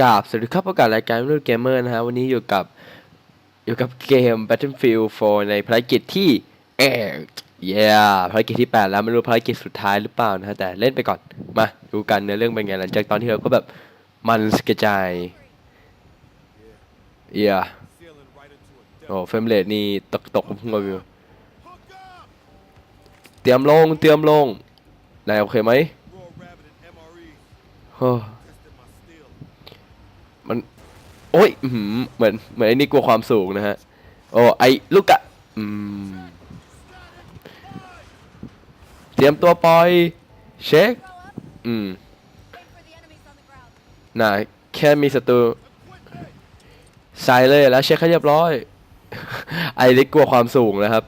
กาบสวัสดีครับประกาศรายการรุ่นเกมเมอร์นะฮะ วันนี้อยู่กับ อยู่กับเกม Battlefield 4 ในภารกิจที่เอเย้ภารกิจที่ 8 แล้วไม่รู้ภารกิจสุดท้ายหรือเปล่านะฮะ แต่เล่นไปก่อน มาดูกันเนื้อเรื่องเป็นไงหลังจากตอนที่เราก็แบบมันกระจายเย้โอ้เฟมเรทนี่ตกตกหัววิวเตรียมลงเตรียมลงนายโอเคไหมโอ้ มัน โอ้ยเหมือนเหมือนไอ้นี่กลัวความสูงนะฮะ โอ้ไอ้ลูกกะอืมเตรียมตัวปล่อยเช็คอืมน่ะแค่มีศัตรูใส่เลยแล้วเช็คให้เรียบร้อย ไอ้นี่กลัวความสูงนะครับ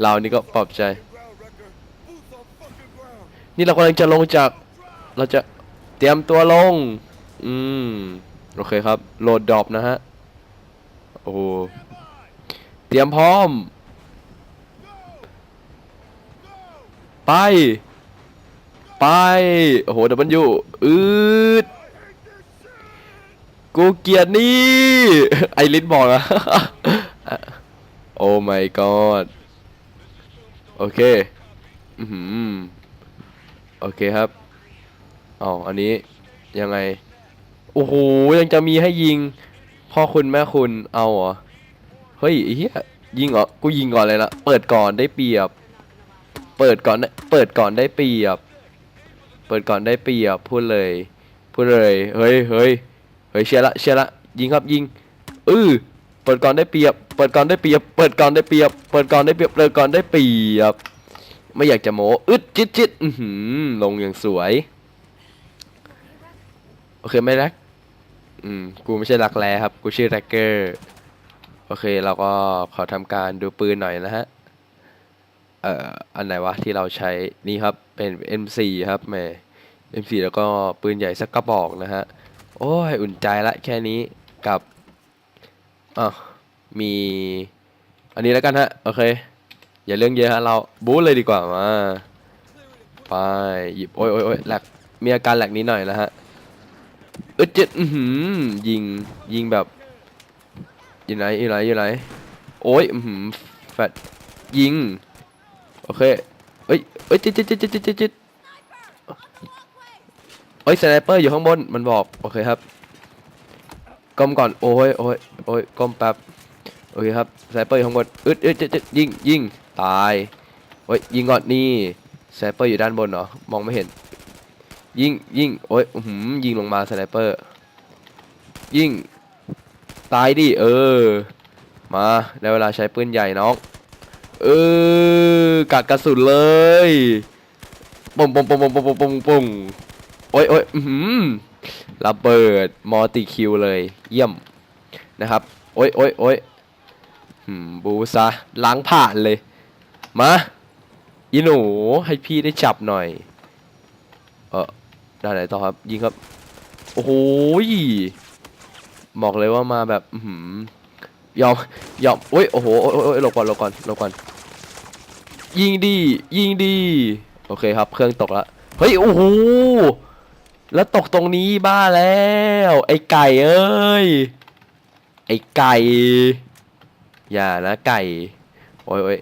เรานี่ก็ปลอบใจ นี่เรากำลังจะลงจาก เราจะเตรียมตัวลง อืม โอเคครับ โหลดดรอปนะฮะ โอ้โหเตรียมพร้อม ไป ไป โอ้โหดับเบิลยูอืดกูเกียดนี่ ไอริสบอกอะโอ้ my god โอเค อือหือโอเคครับอ๋ออันนี้ยังไง โอ้โหยังจะมีให้ยิง พ่อคุณแม่คุณเอาเหรอ เฮ้ยเหี้ยยิงเหรอ กูยิงก่อนเลยละเปิดก่อนได้เปรียบ เปิดก่อนได้เปิดก่อนได้เปรียบ เปิดก่อนได้เปรียบพูดเลย พูดเลย เฮ้ยเฮ้ยเฮ้ยเชียร์ละเชียร์ละ ยิงครับยิงอือเปิดก่อนได้เปรียบ เปิดก่อนได้เปรียบ เปิดก่อนได้เปรียบ เปิดก่อนได้เปรียบ เปิดก่อนได้เปรียบ ไม่อยากจะโม้อึดจิตจิตลงอย่างสวย โอเคไม่รัก อืม กูไม่ใช่รักแร้ครับ กูชื่อแร็กเกอร์ โอเค เราก็ขอทำการดูปืนหน่อยนะฮะ เอ่อ อันไหนวะที่เราใช้ นี่ครับ เป็น M4 ครับแหม M4 แล้วก็ปืนใหญ่สักกระบอกนะฮะ โอ้ย อุ่นใจละแค่นี้ กับอะมี อันนี้แล้วกันฮะ โอเค อย่าเรื่องเยอะฮะ เราบู๊เลยดีกว่ามา ไป หยิบ โอ้ยโอ้ยโอ้ยแหลกมีอาการแหลกนิดหน่อยนะฮะ เออเจ็ดอือหือยิงยิงแบบยู่ไหนอยู่ไหนอยู่ไหนโอ้ยอือหือแฟดยิง โอเคเอ้ยเอ้ยจิตจิตจิตจิตจิตจิตเอ้ยสไนเปอร์อยู่ข้างบนมันบอกโอเคครับก้มก่อนโอ้ยโอ้ยโอ้ยก้มแป๊บโอเคครับสไนเปอร์อยู่ข้างบนอึดอึดจิตจิตยิงยิงตายโอ้ยยิงก่อนนี่สไนเปอร์อยู่ด้านบนเหรอมองไม่เห็น ยิงยิงโอ้ยหืมยิงลงมาสไนเปอร์ ยิงตายดิเออ มาได้เวลาใช้ปืนใหญ่น้องเออกัดกระสุนเลยปุ่งปุ่งปุ่งปุ่งปุ่งปุ่งปุ่งโอ้ยโอ้ยหืมระเบิดมอติคิวเลยเยี่ยมนะครับโอ้ยโอ้ยโอ้ยบูซาล้างผ่านเลย มาอีหนูให้พี่ได้จับหน่อย เออ ด้านไหนต่อครับ ยิงครับ โอ้โหบอกเลยว่ามาแบบอื้อหือยอมยอมโอ้ยโอ้โหโอ้ยหลบก่อนหลบก่อนหลบก่อน ยิงดี ยิงดี โอเคครับ เครื่องตกละเฮ้ยโอ้โหแล้วตกตรงนี้บ้าแล้ว ไอ้ไก่เอ้ย ไอ้ไก่ อย่านะไก่ โอ้ยโอ้ย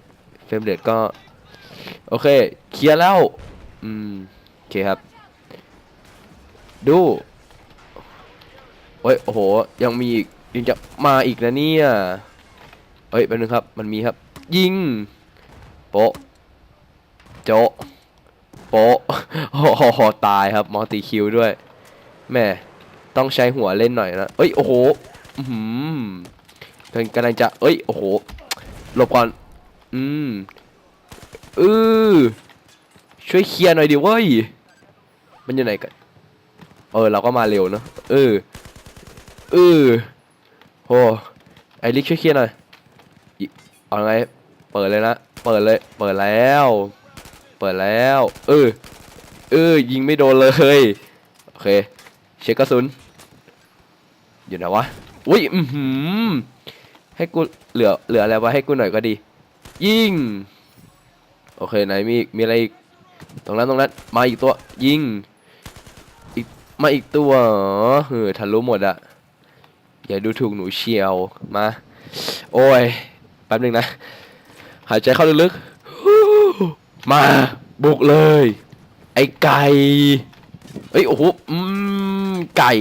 เฟรมเรทก็ โอเค เคลียร์แล้ว อืม โอเคครับ ดูโอ้ยโอ้โห ยังมีอีกยังจะมาอีกนะเนี่ยเฮ้ยแป๊บนึงครับ มันมีครับ ยิง โปะโจะโปะโอ้โหตายครับมัลติคิวด้วยแม่ต้องใช้หัวเล่นหน่อยนะเอ้ย โอ้โหอืมกำลังจะ เอ้ย โอ้โห หลบก่อน อืมเออช่วยเคลียร์หน่อยดิเว้ย มันอยู่ไหนกัน เออ เราก็มาเร็วเนอะเออเออโหไอริกช่วยเคลียร์หน่อยอิเอาไงเปิดเลยนะเปิดเลย เปิดแล้ว เปิดแล้ว เออเออยิงไม่โดนเลยโอเค เช็คกระสุนอยู่ไหนวะอุ้ยอือหือให้กูเหลือเหลืออะไรวะให้กูหน่อยก็ดี ยิงโอเคไหนมีมีอะไรอีกตรงนั้นตรงนั้นมาอีกตัวยิง มาอีกตัวเออทะลุหมดอะอย่าดูถูกหนูเชียวมา โอ้ยแป๊บหนึงนะ หายใจเข้าลึกๆ มาบุกเลย ไอ้ไก่เอ้ยโอ้โหอืมไก่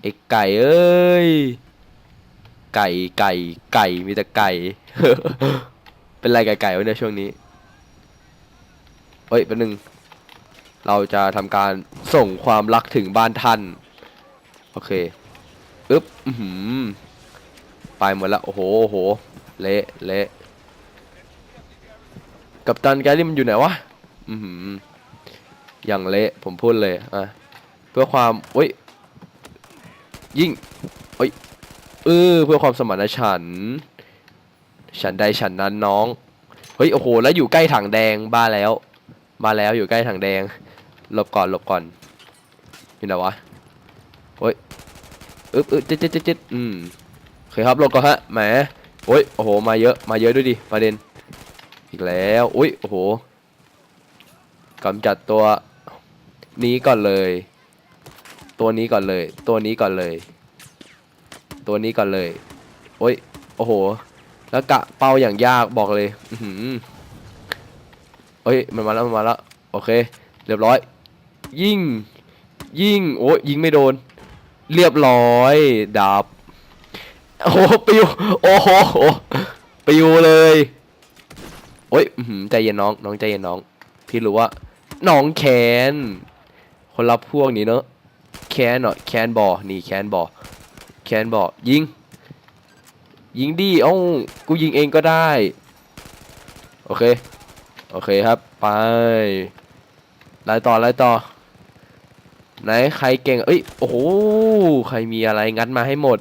ไอ้ไก่เอ้ย ไก่ไก่ไก่มีแต่ไก่ เป็นไรไก่ไก่วะเนี่ยช่วงนี้เฮ้ยแป๊บนึง เราจะทำการส่งความรักถึงบ้านท่าน โอเคอึ๊บอือหือไปหมดละ โอ้โหโอ้โห เละเละกัปตันแกลี่มันอยู่ไหนวะอือหือย่างเละผมพูดเลยอะเพื่อความเฮ้ยยิ่งเฮ้ยเออเพื่อความสมานฉัน ฉันใดฉันนั้นน้อง เฮ้ย โอ้โห แล้วอยู่ใกล้ถังแดงบ้าแล้ว มาแล้วอยู่ใกล้ถังแดง หลบก่อนหลบก่อนอยู่ไหนวะเฮ้ยอึ๊บอึ๊บจิ๊ดจิ๊ดจิ๊ดจิ๊ดอืมโอเคครับหลบก่อนฮะแหมโอ้ยโอ้โหมาเยอะมาเยอะด้วยดิประเด็น อีกแล้วอุ้ยโอ้โหกำจัดตัวนี้ก่อนเลย ตัวนี้ก่อนเลย ตัวนี้ก่อนเลย ตัวนี้ก่อนเลยโอ้ยโอ้โห แล้วกะเป้าอย่างยากบอกเลยอือหือเฮ้ยมันมาแล้วมันมาแล้วโอเค เรียบร้อย ยิงยิงโอ้ยยิงไม่โดน เรียบร้อยดาบโอ้โหปิวโอ้โหปิวเลยโอ้ยใจเย็นน้อง น้องใจเย็นน้อง พี่รู้ว่าน้องแคนคนรับพวกนี้เนอะแคนเนาะแคนบอนี่แคนบอแคนบอยิง ยิงดีเอ้ากูยิงเองก็ได้ โอเค โอเคครับ ไปไล่ต่อไล่ต่อ ไหนใครเก่ง เอ้ย โอ้โห ใครมีอะไรงัดมาให้หมด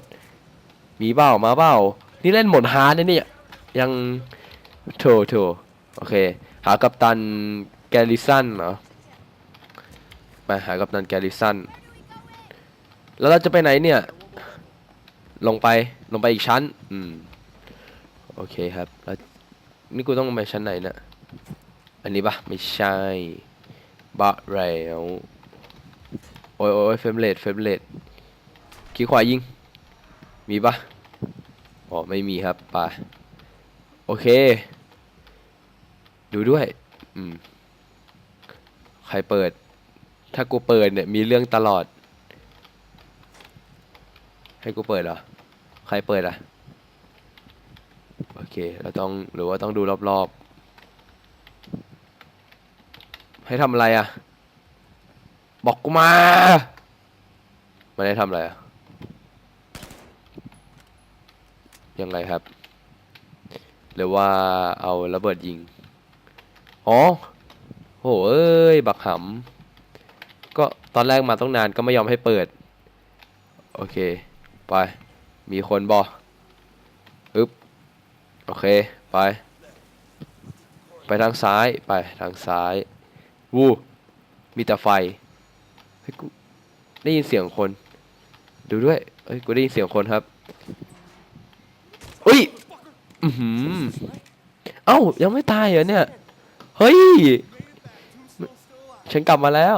มีเปล่ามาเปล่านี่เล่นหมดฮาร์ดนะเนี่ย ยังโถโถโอเค หากัปตันแกลิสันเหรอ ไปหากัปตันแกลิสัน แล้วเราจะไปไหนเนี่ย ลงไป ลงไปอีกชั้น อืม โอเคครับแล้วนี่กูต้องไปชั้นไหนเนี่ยอันนี้ปะไม่ใช่บะแล้ว โอ้ยโอ้ยเฟมเรทเฟมเรทขี้ขวายิง มีปะอ๋อไม่มีครับไปโอเค ดูด้วย อืม ใครเปิด ถ้ากูเปิดเนี่ย มีเรื่องตลอด ให้กูเปิดเหรอ ใครเปิดอะ โอเค เราต้อง หรือว่าต้องดูรอบๆ ให้ทำอะไรอะ บอกกูมาไม่ได้ทำอะไรอะยังไงครับ หรือว่าเอาระเบิดยิง อ๋อโหเอ้ย บักหำก็ตอนแรกมาต้องนานก็ไม่ยอมให้เปิด โอเค ไป มีคนบออึ๊บ โอเค ไป ไปทางซ้าย ไปทางซ้าย วู มีแต่ไฟ ฮ้ยกูได้ยินเสียงคน ดูด้วยเฮ้ยกูได้ยินเสียงคนครับอุ้ยอือหือเอ้ายังไม่ตายเหรอเนี่ย เฮ้ย ฉันกลับมาแล้ว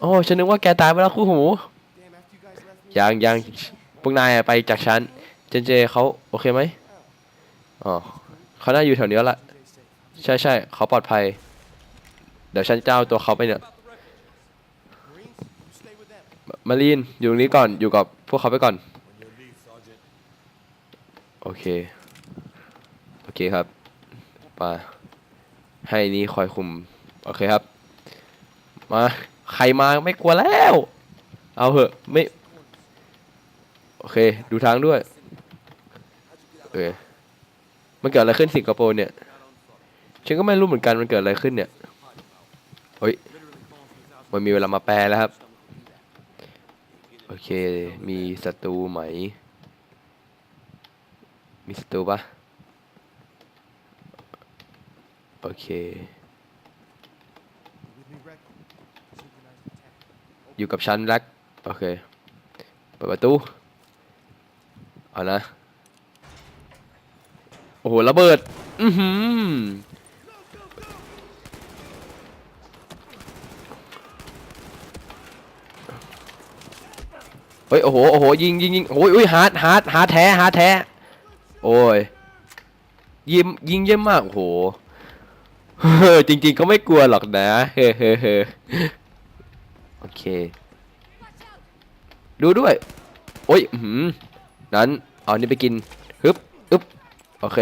โอ้ฉันนึกว่าแกตายไปแล้วคู่หูยังยังพวกนายไปจากฉัน เจนเจเขาโอเคไหมอ๋อเขาน่าอยู่แถวนี้ละใช่ใช่เขาปลอดภัย เดี๋ยวฉันจะเอาตัวเขาไปเนี่ย มารีนอยู่ตรงนี้ก่อนอยู่กับพวกเขาไปก่อน โอเค โอเคครับไปให้นี่คอยคุม โอเคครับ มาใครมาไม่กลัวแล้ว เอาเหอะไม่ โอเค ดูทางด้วยเออมันเกิดอะไรขึ้นสิงคโปร์เนี่ย ฉันก็ไม่รู้เหมือนกันมันเกิดอะไรขึ้นเนี่ยเฮ้ยมันมีเวลามาแปลแล้วครับ โอเค มีศัตรูไหม มีศัตรูปะโอเค อยู่กับฉันแล็กโอเค เปิดประตู เอานะ โอ้โห ระเบิด อือหือ ฮ้ยโอ้โหโอ้โหยิงยิงยิงโอ้ยอุ้ยฮาร์ดฮาร์ดฮาร์ดแท้ฮาร์ดแท้โอ้ยยิมยิงเยี่ยมมากโอ้โหเฮ้อจริงๆก็ไม่กลัวหรอกนะเฮ้เฮ้เฮ้โอเค ดูด้วยโอ้ยหืมนั้นเอานี่ไปกินฮึบอึบโอเค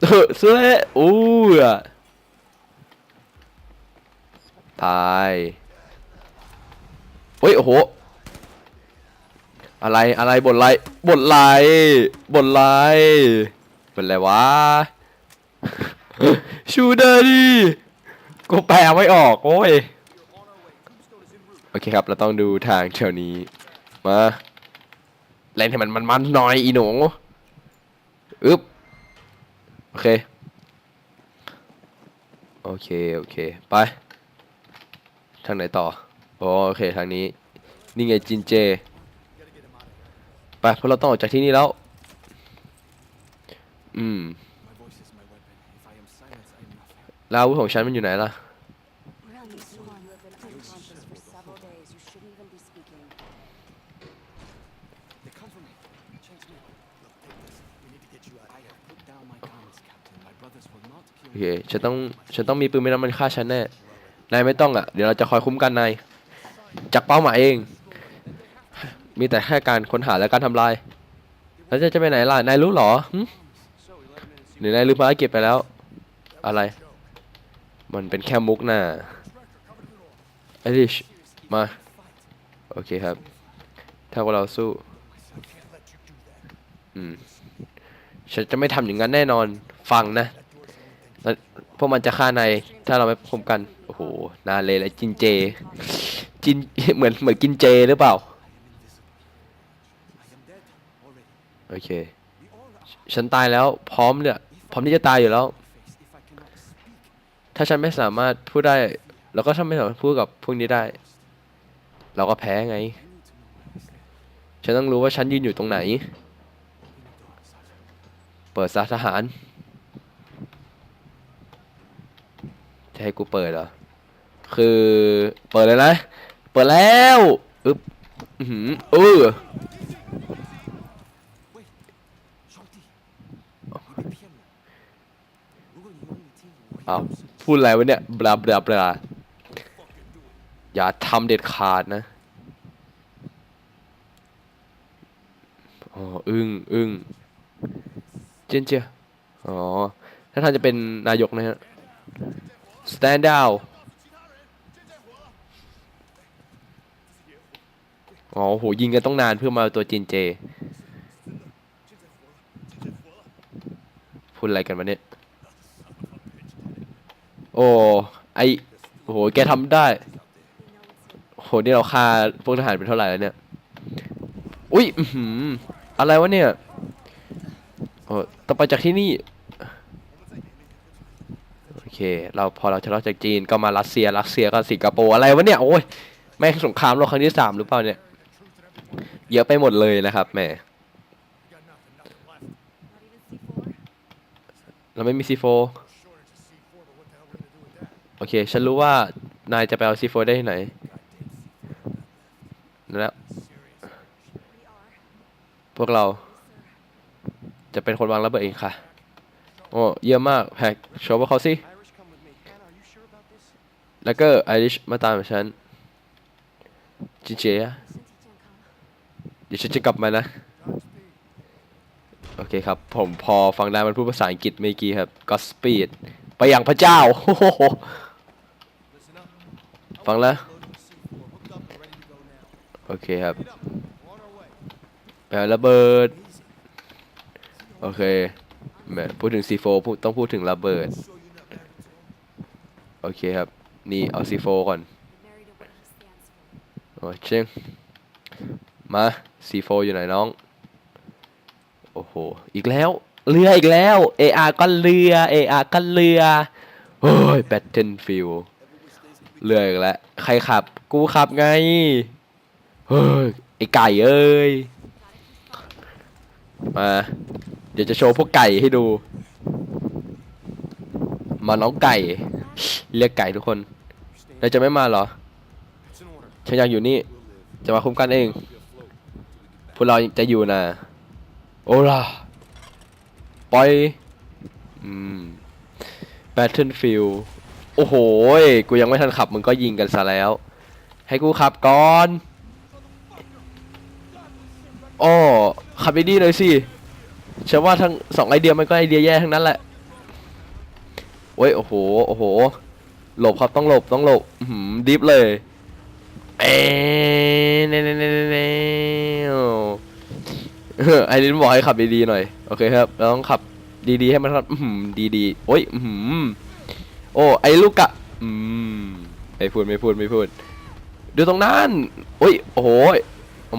เออสวยอู้อะตายโอ้ยโอ้โห อะไรอะไรบนไรบนไรบนไรเป็นไรวะชูเดอรีกูแปลไม่ออกโอ้ยโอเคครับเราต้องดูทางแถวนี้มาเล่นให้มันมันมันหน่อยอีหนูอึ๊บโอเคโอเคโอเคไปทางไหนต่ออ๋อโอเคทางนี้นี่ไงจินเจ ไปพราะเราต้องออกจากที่นี่แล้ว อืมลาวุธของฉันมันอยู่ไหนล่ะ โอเค ฉันต้อง ฉันต้องมีปืนไม่นั้นมันฆ่าฉันแน่ นายไม่ต้องอะ เดี๋ยวเราจะคอยคุ้มกันนาย จากเป้าหมายเอง มีแต่แค่การค้นหาและการทำลาย แล้วจะจะไปไหนล่ะ นายรู้เหรอหรือนายลืมภารกิจไปแล้ว อะไร มันเป็นแค่มุกน่ะไอริชมา โอเคครับ ถ้าว่าเราสู้ อืม ฉันจะไม่ทำอย่างนั้นแน่นอน ฟังนะ พวกมันจะฆ่านายถ้าเราไม่พบกัน โอ้โห นาเลยและจินเจ จิน เหมือนเหมือนกินเจหรือเปล่า โอเค ฉันตายแล้วพร้อมเนี่ยพร้อมที่จะตายอยู่แล้ว ถ้าฉันไม่สามารถพูดได้ แล้วก็ถ้าไม่สามารถพูดกับพวกนี้ได้ เราก็แพ้ไง ฉันต้องรู้ว่าฉันยืนอยู่ตรงไหน เปิดซะทหารจะให้กูเปิดเหรอ คือเปิดเลยนะ เปิดแล้ว อึ๊บ อือหือเออ อ้าวพูดอะไรวะเนี่ยบลาบลาบลาอย่าทำเด็ดขาดนะอ๋ออึ้งอึ้งเจนเจียอ๋อ ถ้าท่านจะเป็นนายกนะฮะ stand down อ๋อโหยิงกันต้องนานเพื่อมาตัวจินเจ พูดอะไรกันวะเนี่ย อ้ไอโอ้โหแกทำได้โหนี่เราฆ่าพวกทหารเป็นเท่าไหร่แล้วเนี่ย อุ้ยอื้อหือะไรวะเนี่ยโอ้ต้อไปจากที่นี่ โอเค เราพอเราทะเลาะจากจีนก็มารัสเซีย รัสเซียก็สิงคโปร์อะไรวะเนี่ย โอ้ย แม่งสงครามโลกครั้งที่สามหรือเปล่าเนี่ย เยอะไปหมดเลยนะครับแม่เราไม่มีซีโฟ โอเค ฉันรู้ว่านายจะไปเอาซีโฟได้ที่ไหนนั่นและ We are. พวกเราจะเป็นคนวางระเบิดเองค่ะ โอ้เยี่ยมมากแพ็กโชว์พวกเขาสิแล้วก็ไอริชมาตามฉันจิเจียเดี๋ยวฉันจะกลับมานะ โอเคครับ ผมพอฟังได้มันพูดภาษาอังกฤษเมื่อกี้ครับ Godspeed ไปอย่างพระเจ้าโอ้โห ฟังแล้ว โอเคครับ Get up. On our way. ไปเอาระเบิด โอเคแหมพูดถึง C4 พูดต้องพูดถึงระเบิด โอเคครับ นี่เอา C4 ก่อนโอ้เชงมา C4 อยู่ไหนน้อง โอ้โห อีกแล้ว เรืออีกแล้ว AR ก็เรือ AR ก็เรือโอ้ย Battlefield เรืออีกแล้วใครขับ กูขับไง เฮ้ย ไอไก่เอ้ย มา เดี๋ยวจะโชว์พวกไก่ให้ดู มาน้องไก่ เรียกไก่ทุกคน You're staying. นาจะไม่มาเหรอ ฉันอยากอยู่นี่ จะมาคุ้มกันเอง พวกเราจะอยู่นะ โอล่ะปล่อย อืม Battlefield อ้โหกูยังไม่ทันขับมึงก็ยิงกันซะแล้ว ให้กูขับก่อนอ้อขับดีๆหน่อยสิฉันว่าทั้งสองไอเดียมันก็ไอเดียแย่ทั้งนั้นแหละโอ้ยโอ้โหโอ้โหหลบครับต้องหลบต้องหลบหืมดิฟเลยเอ๊เน่เน่เน่เน่เน่ไอ้ลิ้นบอกให้ขับดีๆหน่อยโอเคครับเราต้องขับดีๆให้มันครับหืมดีๆโอ้ยหืม โอ้ไอ้ลูกกะอืมไม่พูดไม่พูดไม่พูด ดูตรงนั้นโอ้ยโอ้โห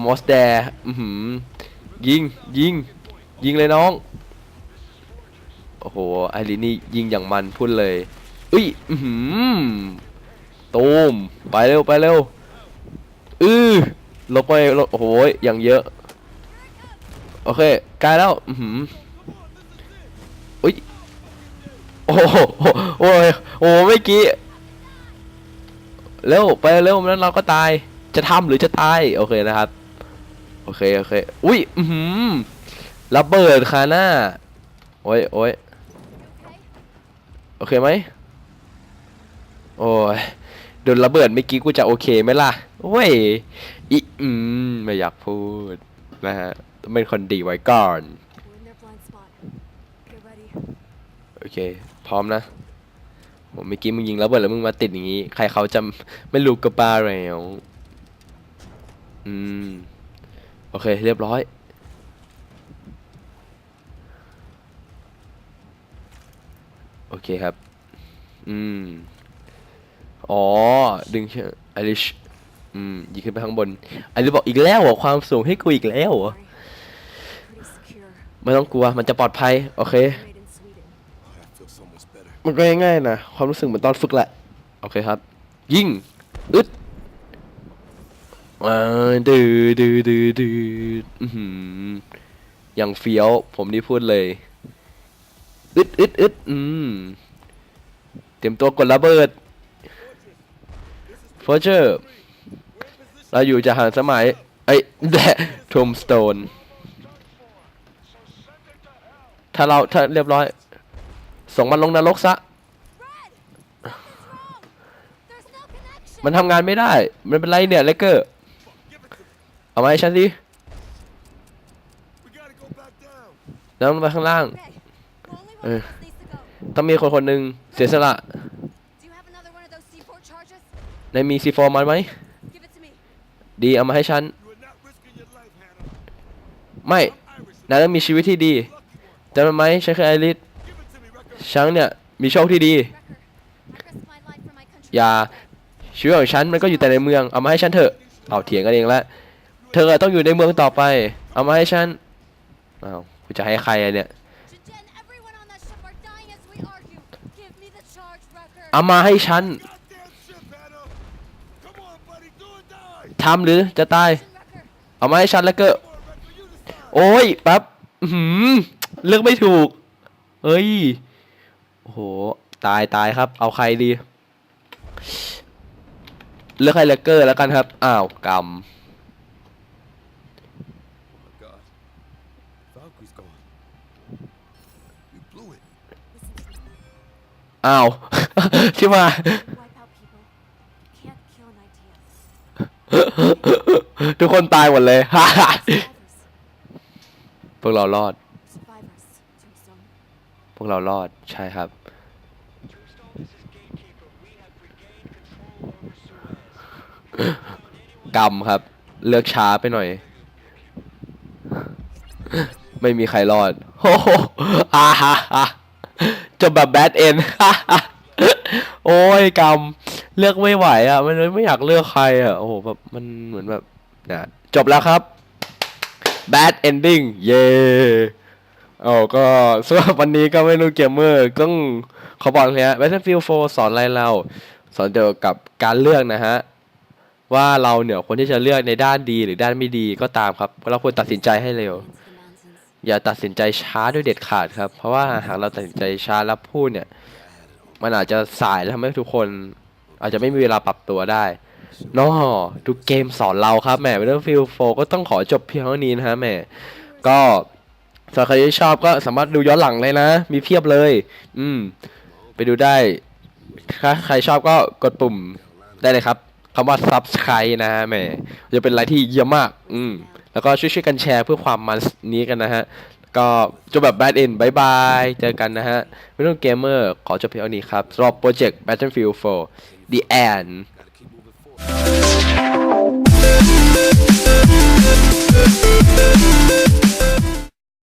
มอสแดอือหืมยิงยิงยิงเลยน้อง โอ้โหไอรินนี่ยิงอย่างมันพูดเลยอุ้ยอือหือตูมไปเร็วไปเร็วอือลบไปลบโอ้โหอย่างเยอะ โอเคใกล้แล้วอือหืออุ้ยโอ้โห โอ้ยโอ้โหเมื่อกี้เร็วไปเร็วนั้นเราก็ตาย จะทำหรือจะตาย โอเคนะครับ โอเคโอเคอุ้ยอือหือระเบิดคาหน้าโอ้ยโอ้ยโอเคไหมโอ้ยโดนระเบิดเมื่อกี้กูจะโอเคไหมล่ะเว้ยอีอืมไม่อยากพูดนะฮะต้องเป็นคนดีไว้ก่อน We're in their blind spot. Get ready. โอเค พร้อมนะ ผมเมื่อกี้มึงยิงระเบิดแล้วมึงมาติดอย่างนี้ ใครเขาจะไม่รู้กระบ้าแล้วอืม โอเค เรียบร้อย โอเคครับ อืม อ๋อ ดึงเชือกอลิช อืม ยิงขึ้นไปข้างบนไอริชบอกอีกแล้วเหรอ ความสูงให้กูอีกแล้วเหรอ ไม่ต้องกลัว มันจะปลอดภัย โอเค มันก็ง่ายๆนะความรู้สึกเหมือนตอนฝึกแหละ โอเคครับ ยิงอึดอ่าดื้อดื้อดื้อดื้ออื้อหือย่างเฟี้ยว ผมนี่พูดเลยอึดอึดอึดอืมเตรียมตัวกดระเบิดฟอร์เจอร์เราอยู่จะห่างสมัย ไอ้แดะทมสโตน ถ้าเราถ้าเรียบร้อย ส่งมันลงนรกซะ มันทำงานไม่ได้ มันเป็นไรเนี่ยเลเกอร์ เอามาให้ฉันดิแล้วมัไปข้างล่าง เออ ต้องมีคนคนหนึ่งเสียสละในมีซีฟร์มันไหม ดีเอามาให้ฉัน ไม่ นายต้องมีชีวิตที่ดีจำไหมฉันคือไอริส ฉันเนี่ยมีโชคที่ดี อย่าชีวิตของฉันมันก็อยู่แต่ในเมืองเอามาให้ฉันเถอะเอาเถียงกันเองแล้วเธอต้องอยู่ในเมืองต่อไป เอามาให้ฉันอ้ากูจะให้ใครเนี่ยเอามาให้ฉันทำหรือจะตาย เอามาให้ฉันแล้วก็ โอ้ยแป๊บเลือกไม่ถูก เอ้ย โอ้โห ตายตายครับ เอาใครดี เลือกใครเลกเกอร์แล้วกันครับ อ้าวกรรมอ้าว ที่มา ทุกคนตายหมดเลย พวกเรารอด วกเรารอดใช่ครับ กรรมครับ เลือกช้าไปหน่อย ไม่มีใครรอดโอ้โหอาฮะฮะจบแบบแบดเอ็นโอ้ยกรรมเลือกไม่ไหวอะ มันไม่อยากเลือกใครอะ โอ้โหแบบมันเหมือนแบบนะจบแล้วครับ bad ending เย้ โอ้ก็สำหรับวันนี้ก็ไม่รู้เกมเมอร์ต้องขอบอกเลยฮะ Battlefield 4 สอนอะไรเรา สอนเกี่ยวกับการเลือกนะฮะ ว่าเราเนี่ยควรที่จะเลือกในด้านดีหรือด้านไม่ดีก็ตามครับ เราควรตัดสินใจให้เร็ว อย่าตัดสินใจช้าด้วยเด็ดขาดครับ เพราะว่าหากเราตัดสินใจช้าแล้วพูดเนี่ย มันอาจจะสายแล้วทำให้ทุกคน อาจจะไม่มีเวลาปรับตัวได้เนาะทุกเกมสอนเราครับแหม Battlefield 4 ก็ต้องขอจบเพียงเท่านี้นะฮะแหมก็ สำหรับใครที่ชอบก็สามารถดูย้อนหลังเลยนะ มีเพียบเลย อืม ไปดูได้ถ้าใครชอบก็กดปุ่มได้เลยครับคำว่า subscribe นะฮะแหมจะเป็นอะไรที่เยี่ยมาก อืม แล้วก็ช่วยๆกันแชร์เพื่อความมันนี้กันนะฮะ ก็จบแบบ bad end บายบาย เจอกันนะฮะไม่ต้องเกมเมอร์ขอจบเพียงเท่านี้ครับสำหรับโปรเจกต์ Battlefield 4 The End Gotta keep moving forward.